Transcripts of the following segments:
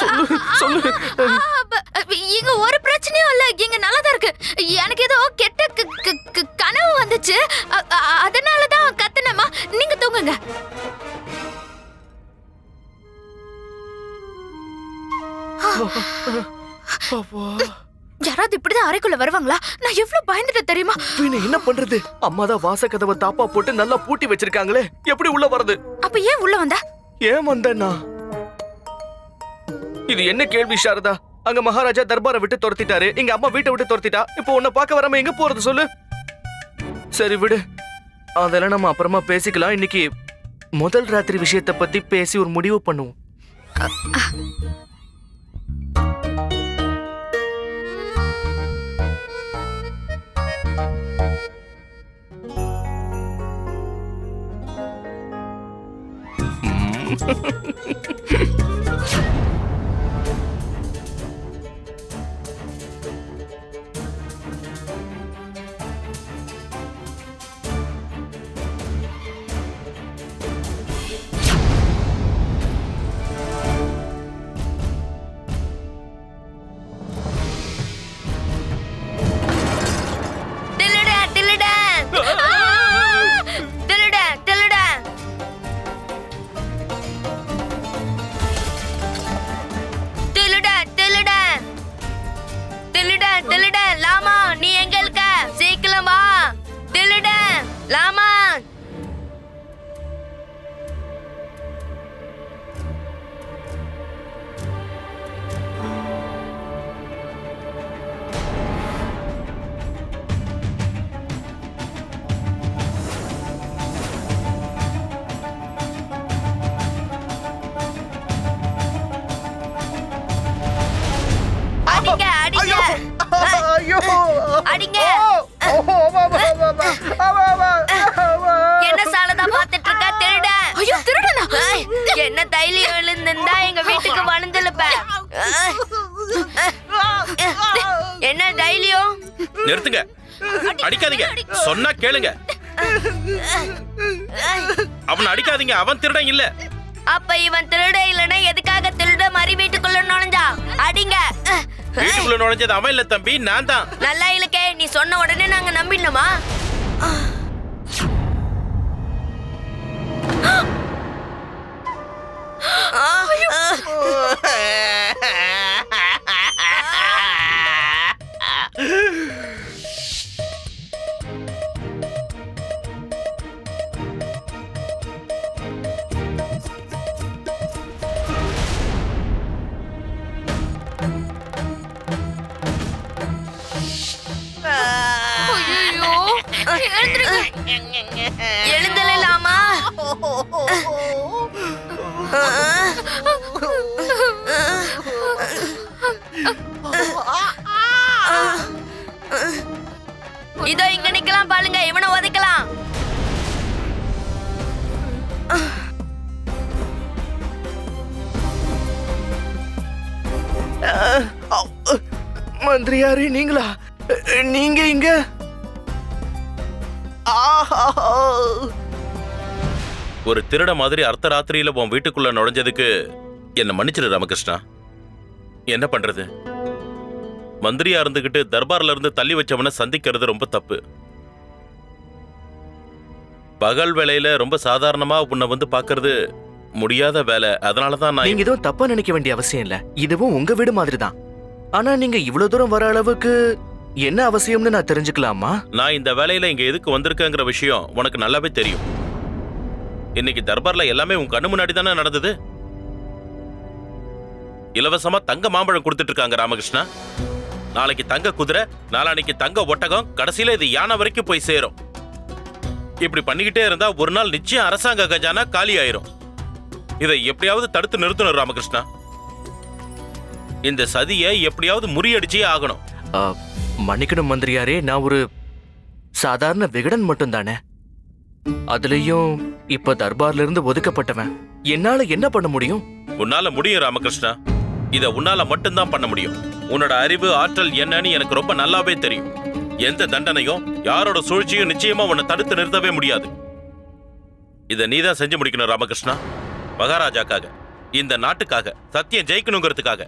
சொல்லு சொல்லு. இங்க ஒரு பிரச்சனையும் இல்ல. இங்க நல்லதா இருக்கு. எனக்கு ஏதோ கெட்ட கனவு வந்துச்சு. அதனாலதான் கத்துனமா நீங்க தூங்குங்க. யாராவது இப்படிதான் அறைக்குள்ள வருவாங்களா? நான் எவ்வளவு பயந்துட்டு தெரியுமா? என்ன பண்றது? அம்மா தான் வாச கதவை தாப்பா போட்டு நல்லா பூட்டி வச்சிருக்காங்களே. எப்படி உள்ள வர்றது? அப்ப ஏன் உள்ள வந்தா? ஏன் வந்தேன்னா? இது என்ன கேள்வி சாரதா? அங்க மகாராஜா தர்பாரை விட்டு துரத்திட்டாரு. எங்க அம்மா வீட்டை விட்டு துரத்திட்டா? இப்போ உன்னை பார்க்க வராம எங்க போறது சொல்லு. சரி விடு. அதெல்லாம் நம்ம அப்புறமா பேசிக்கலாம். இன்னைக்கு முதல் ராத்திரி விஷயத்தை பத்தி பேசி ஒரு முடிவு பண்ணுவோம். திருட தைலியம் நிறுத்துங்க. அடிக்காதீங்க. சொன்னா கேளுங்க. அவனை அடிக்காதீங்க. அவன் திருடன் இல்ல. அப்ப இவன் திருட இல்லனா எதுக்காக திருட மாதிரி வீட்டுக்குள்ள நுழைஞ்சா? அடிங்க. வீட்டுக்குள்ள நுழைஞ்சது அவன் இல்ல தம்பி நான் தான். நல்லா இழுக்கே. நீ சொன்ன உடனே நாங்க நம்பிடணுமா? எழுந்தலாமா இதோ இங்க நிக்கலாம் பாருங்க இவனை உதைக்கலாம் மந்திரியாரே நீங்களா? நீங்க இங்க? ஒரு திருட மாதிரி அர்த்த ராத்திரியில உன் வீட்டுக்குள்ள நுழைஞ்சதுக்கு என்ன மன்னிச்சிரு ராமகிருஷ்ணா. என்ன பண்றது? மந்திரியா இருந்துகிட்டு தர்பார்ல இருந்து தள்ளி வச்சவனை சந்திக்கிறது ரொம்ப தப்பு. பகல் வேலையில ரொம்ப சாதாரணமா உன்னை வந்து பாக்குறது முடியாத வேலை. அதனால தான் நான் நீங்க எதுவும் தப்பா நினைக்க வேண்டிய அவசியம் இல்ல. இதுவும் உங்க வீடு மாதிரி தான் ஆனா நீங்க இவ்வளவு தூரம் வர அளவுக்கு என்ன அவசியம்னு நான் தெரிஞ்சுக்கலாமா? நான் இந்த வேலையில இங்க எதுக்கு வந்திருக்கேங்கிற விஷயம் உனக்கு நல்லாவே தெரியும். இன்னைக்கு தர்பார்ல எல்லாமே உன் கண்ணு முன்னாடி தானே நடந்தது? இலவசமா தங்க மாம்பழம் கொடுத்துட்டு இருக்காங்க ராமகிருஷ்ணா. நாளைக்கு தங்க குதிரை நாளான்னைக்கு தங்க ஒட்டகம் கடைசியில இது யானை வரைக்கும் போய் சேரும். இப்படி பண்ணிக்கிட்டே இருந்தா ஒரு நாள் நிச்சயம் அரசாங்க கஜானா காலி ஆயிரும். இதை எப்படியாவது தடுத்து நிறுத்தணும் ராமகிருஷ்ணா. இந்த சதியை எப்படியாவது முறியடிச்சே ஆகணும். மன்னிக்கணும் மந்திரியாரே. நான் ஒரு சாதாரண விகடன் மட்டும்தானே? அதுலயும் இப்ப தர்பார்ல இருந்து ஒதுக்கப்பட்டவன். என்னால என்ன பண்ண முடியும்? உன்னால முடியும் ராமகிருஷ்ணா. இத உன்னால மட்டும்தான் பண்ண முடியும். உன்னோட அறிவு ஆற்றல் என்னன்னு எனக்கு ரொம்ப நல்லாவே தெரியும். எந்த தண்டனையும் யாரோட சூழ்ச்சியும் நிச்சயமா உன்னை தடுத்து நிறுத்தவே முடியாது. இதை நீ தான் செஞ்சு முடிக்கணும் ராமகிருஷ்ணா. மகாராஜாக்காக. இந்த நாட்டுக்காக சத்தியம் ஜெயிக்கணுங்கிறதுக்காக.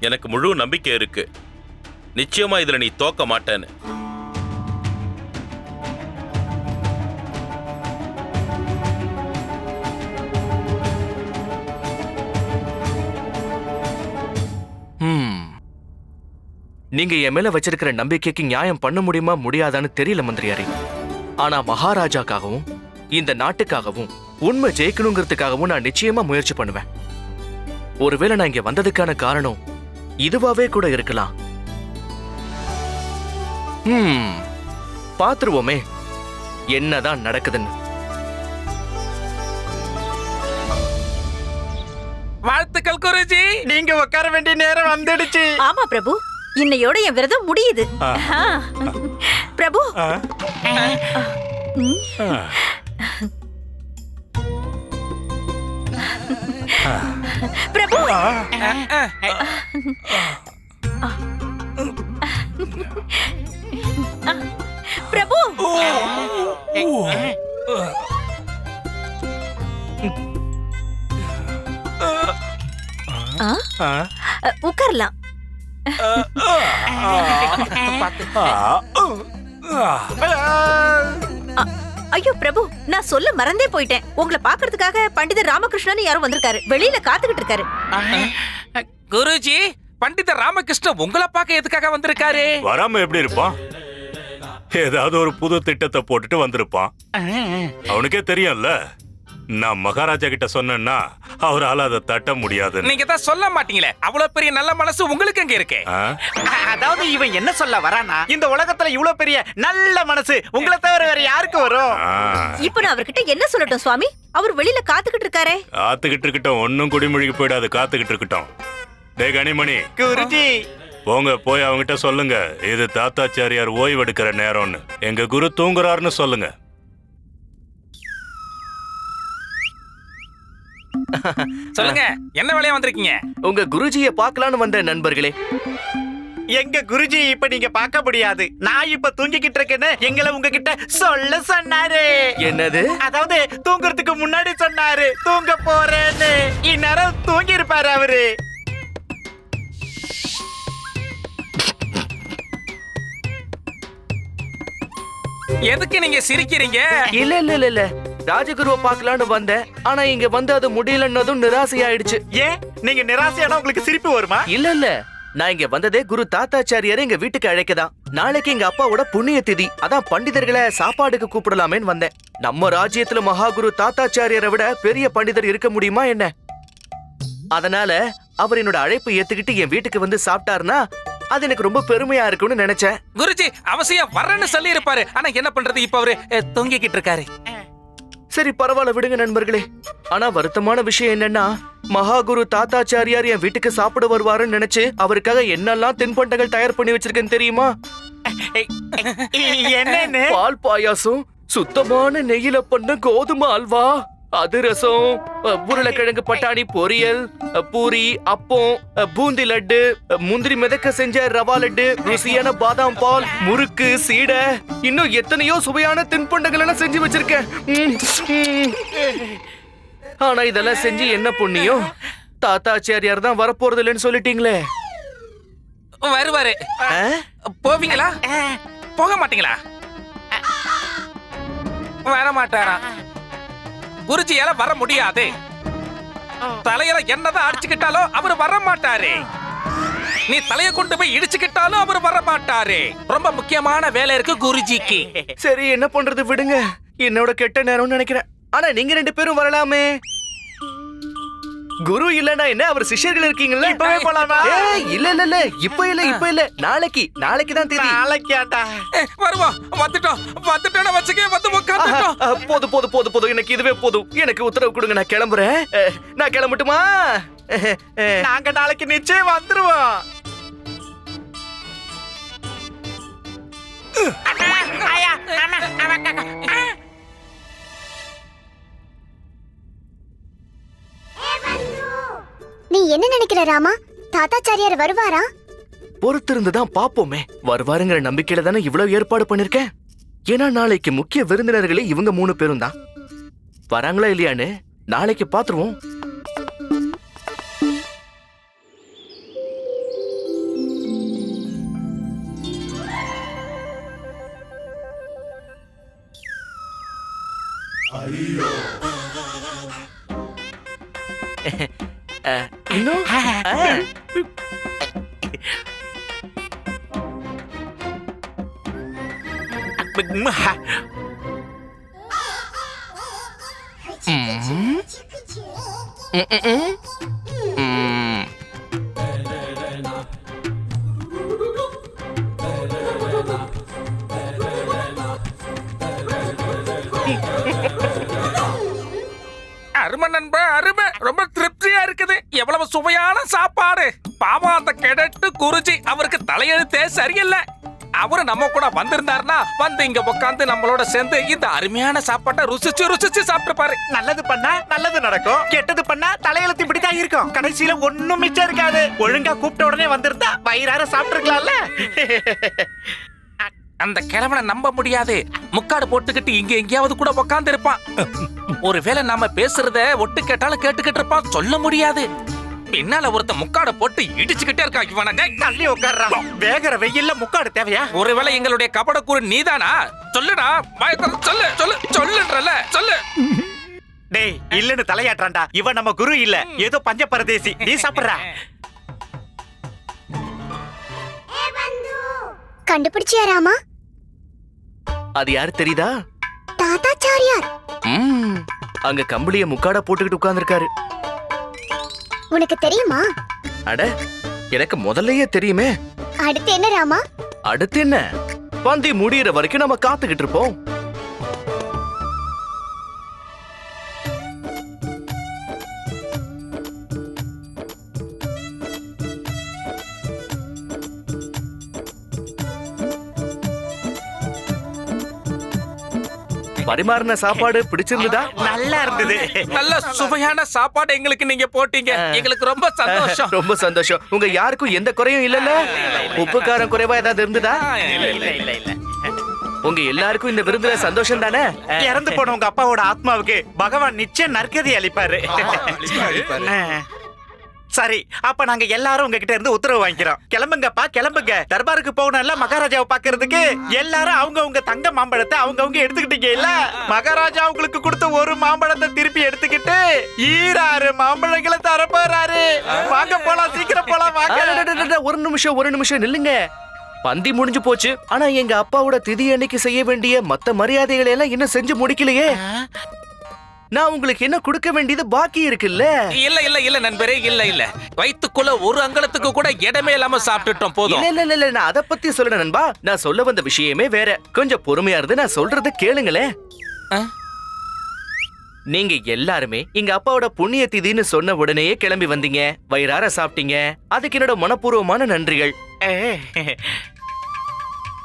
எனக்கு முழு நம்பிக்கை இருக்கு. நிச்சயமா இதுல நீ தோக்க மாட்டேன்னு. நீங்க என் மேல வச்சிருக்கிற நம்பிக்கைக்கு நியாயம் பண்ண முடியுமா முடியாதான்னு தெரியல மந்திரியாரே. ஆனா மகாராஜாக்காகவும் இந்த நாட்டுக்காகவும் உண்மை ஜெயிக்கணுங்கிறதுக்காகவும் நான் நிச்சயமா முயற்சி பண்ணுவேன். ஒருவேளை நான் இங்க வந்ததுக்கான காரணம் இதுவாவே கூட இருக்கலாம். ஹம். பாத்துருவோமே. என்னதான் நடக்குதுன்னு. வாழ்த்துக்கள் குருஜி. நீங்க உட்கார வேண்டிய நேரம் வந்துடுச்சு. ஆமா பிரபு. இன்னையோட என் விரதம் முடியுது. பிரபு. ம். பிரபு. பிரபு! உட்காரலாம். ஐயோ பிரபு நான் சொல்ல மறந்தே போயிட்டேன். உங்களை பாக்குறதுக்காக பண்டிதர் ராமகிருஷ்ணன் யாரும் வந்திருக்காரு. வெளியில காத்துக்கிட்டு இருக்காரு. குருஜி பண்டித ராமகிருஷ்ணன் உங்களை பார்க்க எதுக்காக வந்திருக்காரு? வராம எப்படி இருப்பான்? ஏதாவது ஒரு புது திட்டத்தை போட்டுட்டு வந்திருப்பான். அவனுக்கே தெரியும்ல. நான் மகாராஜா கிட்ட சொன்னேன்னா அவரால அதை தட்ட முடியாதுன்னு. நீங்க தான் சொல்ல மாட்டீங்களே. அவ்வளவு பெரிய நல்ல மனசு உங்களுக்கு எங்க இருக்கு? அதாவது இவன் என்ன சொல்ல வரானா இந்த உலகத்துல இவ்வளவு பெரிய நல்ல மனசு உங்களை தவிர வேற யாருக்கு வரும். இப்ப நான் அவர்கிட்ட என்ன சொல்லட்டும் சுவாமி? அவர் வெளியில காத்துக்கிட்டு இருக்காரே. காத்துக்கிட்டு இருக்கட்டும் ஒன்னும் குடிமொழிக்கு போயிடாது காத்துக்கிட்டு இருக்கட்டும். டே கனிமணி. குருஜி. போங்க போய் அவங்கிட்ட சொல்லுங்க. இது தாத்தாச்சாரியார் ஓய்வெடுக்கிற நேரம்னு. எங்க குரு தூங்குறாருன்னு சொல்லுங்க. சொல்லுங்க என்ன வேலையா வந்திருக்கீங்க? உங்க குருஜியை பார்க்கலான்னு வந்த நண்பர்களே. எங்க குருஜி இப்ப நீங்க பார்க்க முடியாது. நான் இப்ப தூங்கிக்கிட்டு இருக்கேன்னு எங்களை உங்ககிட்ட சொல்ல சொன்னாரு. என்னது? அதாவது தூங்குறதுக்கு முன்னாடி சொன்னாரு. தூங்க போறேன்னு. இந்நேரம் தூங்கி இருப்பாரு அவரு. எதுக்கு நீங்க சிரிக்கிறீங்க? இல்ல இல்ல இல்ல இல்ல. ராஜகுருவை பார்க்கலான்னு வந்தேன். ஆனா இங்க வந்து அது முடியலன்னதும் நிராசையாயிடுச்சு. ஏன்? நீங்க நிராசையானா உங்களுக்கு சிரிப்பு வருமா? இல்ல இல்ல. நான் இங்க வந்ததே குரு தாத்தாச்சாரியாரை எங்க வீட்டுக்கு அழைக்கதான். நாளைக்கு எங்க அப்பாவோட புண்ணிய திதி அதான் பண்டிதர்களை சாப்பாடுக்கு கூப்பிடலாமேன்னு வந்தேன். நம்ம ராஜ்யத்துல மகாகுரு தாத்தாச்சாரியரை விட பெரிய பண்டிதர் இருக்க முடியுமா என்ன? அதனால அவர் என்னோட அழைப்பு ஏத்துக்கிட்டு என் வீட்டுக்கு வந்து சாப்பிட்டாருன்னா அது எனக்கு ரொம்ப பெருமையா இருக்கும்னு நினைச்சேன். குருஜி அவசியம் வரேன்னு சொல்லி இருப்பாரு ஆனா என்ன பண்றது? இப்ப அவரு தூங்கிக்கிட்டு இருக்காரு. சரி பரவாயில்ல விடுங்க நண்பர்களே. ஆனா வருத்தமான விஷயம் என்னன்னா மகாகுரு தாத்தாச்சாரியார் என் வீட்டுக்கு சாப்பிட வருவாருன்னு நினைச்சு அவருக்காக என்னெல்லாம் தின்பண்டங்கள் தயார் பண்ணி வச்சிருக்கேன்னு தெரியுமா? என்னன்னு? பால் பாயாசம் சுத்தமான நெய்யில பண்ண கோதுமை அல்வா. அதிரசம் உருளைக்கிழங்கு பட்டாணி பொரியல் பூரி அப்பம் பூந்தி லட்டு முந்திரி மிதக்க செஞ்ச ரவா லட்டு ருசியான பாதாம் பால் முறுக்கு சீடை. இன்னும் எத்தனையோ சுவையான தின்பண்டங்கள் எல்லாம் செஞ்சு வச்சிருக்கேன். ஆனா இதெல்லாம் செஞ்சு என்ன புண்ணியம்? தாத்தாச்சாரியார் தான் வரப்போறது இல்லைன்னு சொல்லிட்டீங்களே. வருவாரு. ஆ? போவீங்களா? போக மாட்டீங்களா? வர மாட்டாரா குருஜியால வர முடியாது. தலையில என்னதான் அடிச்சுக்கிட்டாலும் அவர் வர மாட்டாரு நீ தலைய கொண்டு போய் இடிச்சுக்கிட்டாலும் அவர் வர மாட்டாரு ரொம்ப முக்கியமான வேலை இருக்கு குருஜிக்கு. சரி என்ன பண்றது? விடுங்க. என்னோட கெட்ட நேரம்னு நினைக்கிறேன். ஆனா நீங்க ரெண்டு பேரும் வரலாமே. குரு இல்லனா என்ன அவர் சிஷ்யர்கள் இருக்கீங்கல்ல இப்பவே போலாமா? ஏய், இல்ல இல்ல இல்ல இப்ப இல்ல இப்ப இல்ல நாளைக்கு நாளைக்கு தான் தேதி நாளைக்காண்டா ஏ, வருவோம் வந்துட்டோம் வந்துட்டோம் வச்சுக்க வந்து ஆ, போதும் போதும் போதும் போதும் எனக்கு இதுவே போதும் எனக்கு உத்தரவு கொடுங்க நான் கிளம்புறேன் நான் கிளம்பட்டுமா. நாங்க நாளைக்கு நிச்சயம் வந்துருவோம் நீ என்ன நினைக்கிற ராமா? தாத்தாச்சாரியார் வருவாரா? பொறுத்திருந்து தான் பாப்போமே. வருவாருங்கிற நம்பிக்கையில தானே இவ்வளவு ஏற்பாடு பண்ணிருக்கேன்? ஏன்னா நாளைக்கு முக்கிய விருந்தினர்களே இவங்க மூணு பேரும் தான். வராங்களா இல்லையான்னு நாளைக்கு பாத்துருவோம். அஹ், இன்னும் அஹ், ம். சுவையான சாப்பாடு. பாவம் அந்த கிடட்டு குருஜி. அவருக்கு தலையெழுத்தே சரியில்லை. அவரு நம்ம கூட வந்திருந்தாருன்னா வந்து இங்க உட்காந்து நம்மளோட சேர்ந்து இந்த அருமையான சாப்பாட்டை ருசிச்சு ருசிச்சு சாப்பிட்டுப்பாரு. நல்லது பண்ணா நல்லது நடக்கும். கெட்டது பண்ணா தலையெழுத்து இப்படிதான் இருக்கும். கடைசியில ஒண்ணும் மிச்சம் இருக்காது. ஒழுங்கா கூப்பிட்ட உடனே வந்திருந்தா வயிறார சாப்பிட்டுருக்கலாம்ல. அந்த கிழவனை நம்ப முடியாது. முக்காடு போட்டுக்கிட்டு இங்க எங்கேயாவது கூட உட்கார்ந்து இருப்பான் ஒருவேளை நாம பேசுறத ஒட்டு கேட்டாலும் கேட்டுக்கிட்டு இருப்பான். சொல்ல முடியாது. பின்னால ஒருத்த முக்காட போட்டு இடிச்சுக்கிட்டே இருக்கான் இவனை. டேய், தள்ளி உட்கார்றான் வேகிற வெயில்ல முக்காடு தேவையா? ஒருவேளை எங்களுடைய கபடக்கூறு நீதானா? சொல்லுடா பயத்துல சொல்லு சொல்லு சொல்லுன்றல சொல்லு. டேய் இல்லன்னு தலையாட்டுறான்டா. இவன் நம்ம குரு இல்ல. ஏதோ பஞ்ச பரதேசி நீ சாப்பிடுற. கண்டுபிடிச்சியா ராமா? அது யாரு தெரியுதா? தாத்தாச்சாரியார். அங்க கம்பளிய முக்காட போட்டுக்கிட்டு உட்கார்ந்திருக்காரு. உனக்கு தெரியுமா? அட எனக்கு முதல்லயே தெரியுமே. அடுத்து என்ன ராமா? அடுத்து என்ன? பந்தி முடியிற வரைக்கும் நம்ம காத்துக்கிட்டு இருப்போம். பரிமாறின சாப்பாடு பிடிச்சிருந்ததா? நல்லா இருந்தது. நல்ல சுவையான சாப்பாடு எங்களுக்கு நீங்க போட்டீங்க. எங்களுக்கு ரொம்ப சந்தோஷம். ரொம்ப சந்தோஷம். உங்க யாருக்கும் எந்த குறையும் இல்லல்ல? உப்பு காரம் குறைவா ஏதாவது இருந்ததா? இல்ல இல்ல இல்ல இல்ல உங்க எல்லாருக்கும் இந்த விருந்துல சந்தோஷம் தானே? இறந்து போன உங்க அப்பாவோட ஆத்மாவுக்கு பகவான் நிச்சயம் நற்கதி அளிப்பாரு. சரி அப்ப நாங்க எல்லாரும் உங்ககிட்ட இருந்து உத்தரவு வாங்கிக்கிறோம். கிளம்புங்கப்பா கிளம்புங்க. தர்பாருக்கு போகணும்ல மகாராஜாவை பாக்குறதுக்கு எல்லாரும் அவங்க உங்க தங்க மாம்பழத்தை அவங்க அவங்க எடுத்துக்கிட்டீங்க இல்ல? மகாராஜா உங்களுக்கு கொடுத்த ஒரு மாம்பழத்தை திருப்பி எடுத்துக்கிட்டு ஈராறு மாம்பழங்களை தர போறாரு. வாங்க போலாம் சீக்கிரம் போலாம் வாங்க. ஒரு நிமிஷம் ஒரு நிமிஷம் நில்லுங்க. பந்தி முடிஞ்சு போச்சு. ஆனா எங்க அப்பாவோட திதி அன்னைக்கு செய்ய வேண்டிய மத்த மரியாதைகளை எல்லாம் இன்னும் செஞ்சு முடிக்கலையே. நான் உங்களுக்கு என்ன கொடுக்க வேண்டியது பாக்கி இருக்குல்ல? இல்ல இல்ல இல்ல நண்பரே இல்ல இல்ல. வயித்துக்குள்ள ஒரு அங்கலத்துக்கு கூட இடமே இல்லாம சாப்பிட்டுட்டோம் போதும். இல்ல இல்ல இல்ல, நான் அத பத்தி சொல்லல நண்பா. நான் சொல்ல வந்த விஷயமே வேற. கொஞ்சம் பொறுமையா இருந்து நான் சொல்றத கேளுங்களேன்? நீங்க எல்லாருமே எங்க அப்பாவோட புண்ணிய திதின்னு சொன்ன உடனேயே கிளம்பி வந்தீங்க. வயிறார சாப்பிட்டீங்க. அதுக்கு என்னோட மனப்பூர்வமான நன்றிகள்.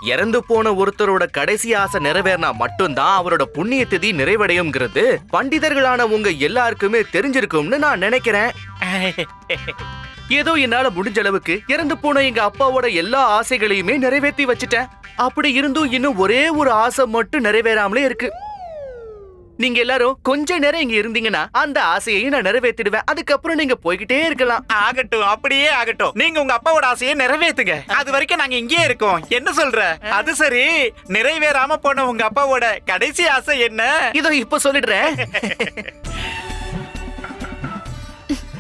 இறந்து போன ஒருத்தரோட கடைசி ஆசை நிறைவேறினா மட்டும்தான் அவரோட புண்ணிய திதி நிறைவடையும்ங்கிறது. பண்டிதர்களான உங்க எல்லாருக்குமே தெரிஞ்சிருக்கும்னு நான் நினைக்கிறேன். ஏதோ என்னால முடிஞ்ச அளவுக்கு இறந்து போன எங்க அப்பாவோட எல்லா ஆசைகளையுமே நிறைவேற்றி வச்சுட்டேன். அப்படி இருந்தும் இன்னும் ஒரே ஒரு ஆசை மட்டும் நிறைவேறாமலே இருக்கு. நீங்க எல்லாரும் கொஞ்ச நேரம் இங்க இருந்தீங்கன்னா அந்த ஆசையையும் நான் நிறைவேற்றிடுவேன். அதுக்கப்புறம் நீங்க போய்கிட்டே இருக்கலாம். ஆகட்டும் அப்படியே ஆகட்டும். நீங்க உங்க அப்பாவோட ஆசையை நிறைவேத்துங்க அது வரைக்கும் நாங்க இங்கேயே இருக்கோம். என்ன சொல்ற? அது சரி. நிறைவேறாம போன உங்க அப்பாவோட கடைசி ஆசை என்ன? இதோ இப்ப சொல்லிடுறேன்.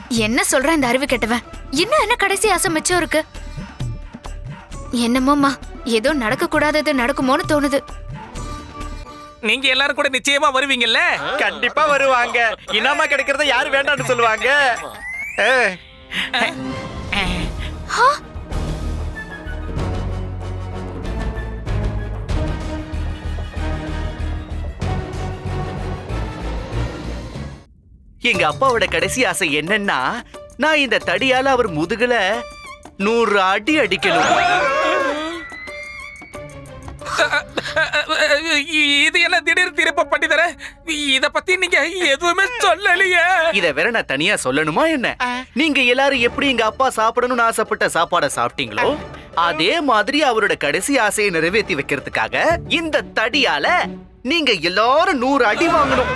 என்ன சொல்ற இந்த அறிவு கெட்டவன்? இன்னும் என்ன கடைசி ஆசை மிச்சம் இருக்கு? என்னமோமா ஏதோ நடக்க கூடாதது நடக்குமோன்னு தோணுது. நீங்க எல்லாரும் கூட நிச்சயமா வருவீங்கல்ல? கண்டிப்பா வருவாங்க. இனாமா கிடைக்கிறத யாரு வேண்டாம்னு சொல்லுவாங்க? எங்க அப்பாவோட கடைசி ஆசை என்னன்னா நான் இந்த தடியால அவர் முதுகுல நூறு அடி அடிக்கணும். என்ன திடீர் திருப்ப பண்ணி தர இத பத்தி நீங்க எதுவுமே சொல்லலையே. இத வேற நான் தனியா சொல்லணுமா என்ன? நீங்க எல்லாரும் எப்படி எங்க அப்பா சாப்பிடணும்னு ஆசைப்பட்ட சாப்பாட சாப்பிட்டீங்களோ அதே மாதிரி அவரோட கடைசி ஆசையை நிறைவேற்றி வைக்கிறதுக்காக இந்த தடியால நீங்க எல்லாரும் நூறு அடி வாங்கணும்.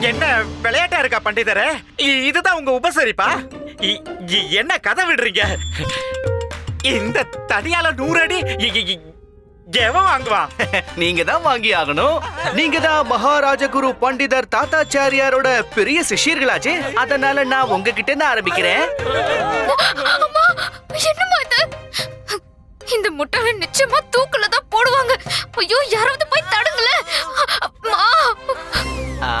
என்ன விளையாட்டா இருக்கா பண்டிதரே? இ- இதுதான் உங்க உபசரிப்பா? இ- இ- என்ன கதை விடுறீங்க? இந்த தடியால நூறு அடி எவன் வாங்குவான்? நீங்க தான் வாங்கி ஆகணும். நீங்க தான் மகாராஜ குரு பண்டிதர் தாத்தாச்சாரியாரோட பெரிய சிஷ்யர்களாச்சே. அதனால நான் உங்ககிட்ட இருந்து ஆரம்பிக்கிறேன். இந்த முட்டாள நிச்சயமா தூக்குல தான் போடுவாங்க. ஐயோ யாராவது போய் தடுங்களேன். அம்மா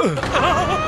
Ugh.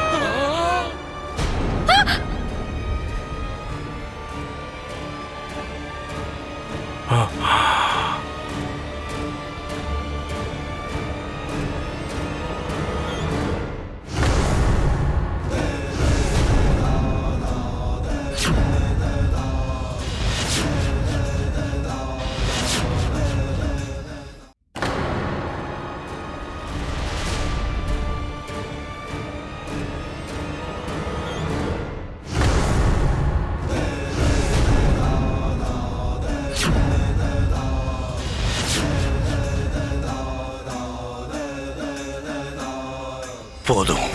போதும்.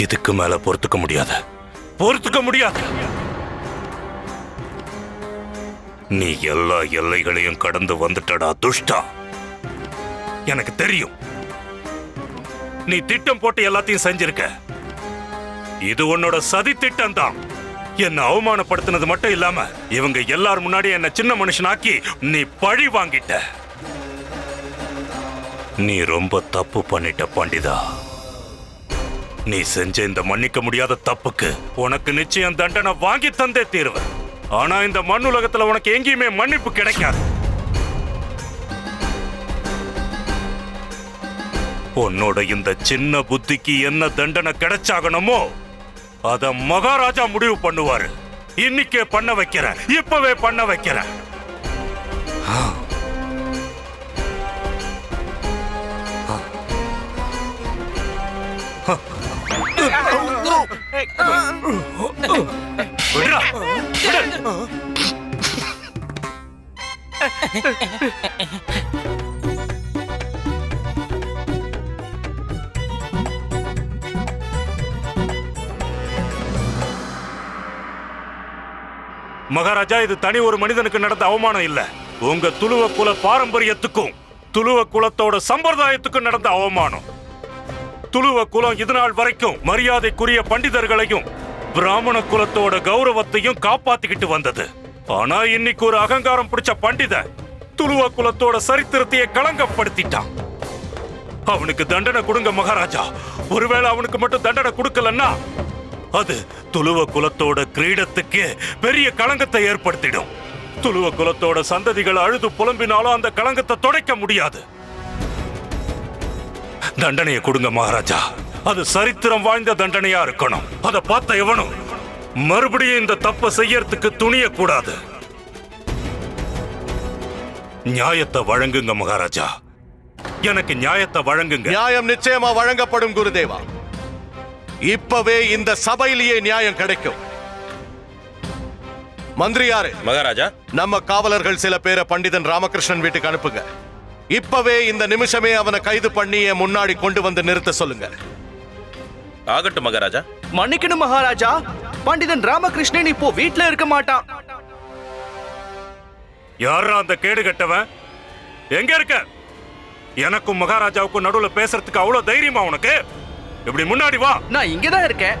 இதுக்கு மேல பொறுத்துக்க முடியாது. பொறுத்துக்க முடியாது. நீ எல்லா எல்லைகளையும் கடந்து வந்துட்டடா துஷ்டா. எனக்கு தெரியும். நீ திட்டம் போட்டு எல்லாத்தையும் செஞ்சிருக்க. இது உன்னோட சதி திட்டம் தான் என்ன அவமானப்படுத்தினது மட்டும் இல்லாம இவங்க எல்லார் முன்னாடி என்ன சின்ன மனுஷனாக்கி நீ பழி வாங்கிட்ட. நீ ரொம்ப தப்பு பண்ணிட்ட பண்டிதா. நீ செஞ்ச இந்த மன்னிக்க முடியாத தப்புக்கு உனக்கு நிச்சயம் தண்டனை வாங்கி தந்தே தீருவேன் ஆனா இந்த மண் உலகத்துல உனக்கு எங்கேயுமே மன்னிப்பு கிடைக்காது. உன்னோட இந்த சின்ன புத்திக்கு என்ன தண்டனை கிடைச்சாகணுமோ அத மகாராஜா முடிவு பண்ணுவாரு. இன்னைக்கே பண்ண வைக்கிறேன் இப்பவே பண்ண வைக்கிறேன் மகாராஜா இது தனி ஒரு மனிதனுக்கு நடந்த அவமானம் இல்ல. உங்க துளுவ குல பாரம்பரியத்துக்கும் துளுவ குலத்தோட சம்பிரதாயத்துக்கும் நடந்த அவமானம். துளுவ குலம் இதுநாள் வரைக்கும் மரியாதைக்குரிய பண்டிதர்களையும் பிராமண குலத்தோட கௌரவத்தையும் காப்பாத்திக்கிட்டு வந்தது. ஆனா இன்னைக்கு ஒரு அகங்காரம் பிடிச்ச பண்டித துளுவ குலத்தோட சரித்திரத்தையே களங்கப்படுத்திட்டான். அவனுக்கு தண்டனை கொடுங்க மகாராஜா. ஒருவேளை அவனுக்கு மட்டும் தண்டனை கொடுக்கலன்னா அது துளுவ குலத்தோட கிரீடத்துக்கு பெரிய களங்கத்தை ஏற்படுத்திடும். துளுவ குலத்தோட சந்ததிகள் அழுது புலம்பினாலும் அந்த களங்கத்தை துடைக்க முடியாது. தண்டனையை கொடுங்க மகாராஜா. அது சரித்திரம் வாய்ந்த தண்டனையா இருக்கணும். அதை பார்த்த எவனும் மறுபடியும் இந்த தப்ப செய்யறதுக்கு துணிய கூடாது நியாயத்தை வழங்குங்க மகாராஜா. எனக்கு நியாயத்தை வழங்குங்க. நியாயம் நிச்சயமா வழங்கப்படும் குருதேவா. இப்பவே இந்த சபையிலேயே நியாயம் கிடைக்கும். மந்திரியாரு மகாராஜா. நம்ம காவலர்கள் சில பேரை பண்டிதன் ராமகிருஷ்ணன் வீட்டுக்கு அனுப்புங்க. இப்பவே இந்த நிமிஷமே அவனை கைது பண்ணி என் முன்னாடி கொண்டு வந்து நிறுத்த சொல்லுங்க. ஆகட்டும் மகாராஜா. மன்னிக்கணும் மகாராஜா. பண்டிதன் ராமகிருஷ்ணன் இப்போ வீட்ல இருக்க மாட்டான். யாரா அந்த கேடு கட்டவன்? எங்க இருக்க? எனக்கும் மகாராஜாவுக்கும் நடுவுல பேசுறதுக்கு அவ்வளவு தைரியமா உனக்கு? இப்படி முன்னாடி வா. நான் இங்கதான் இருக்கேன்.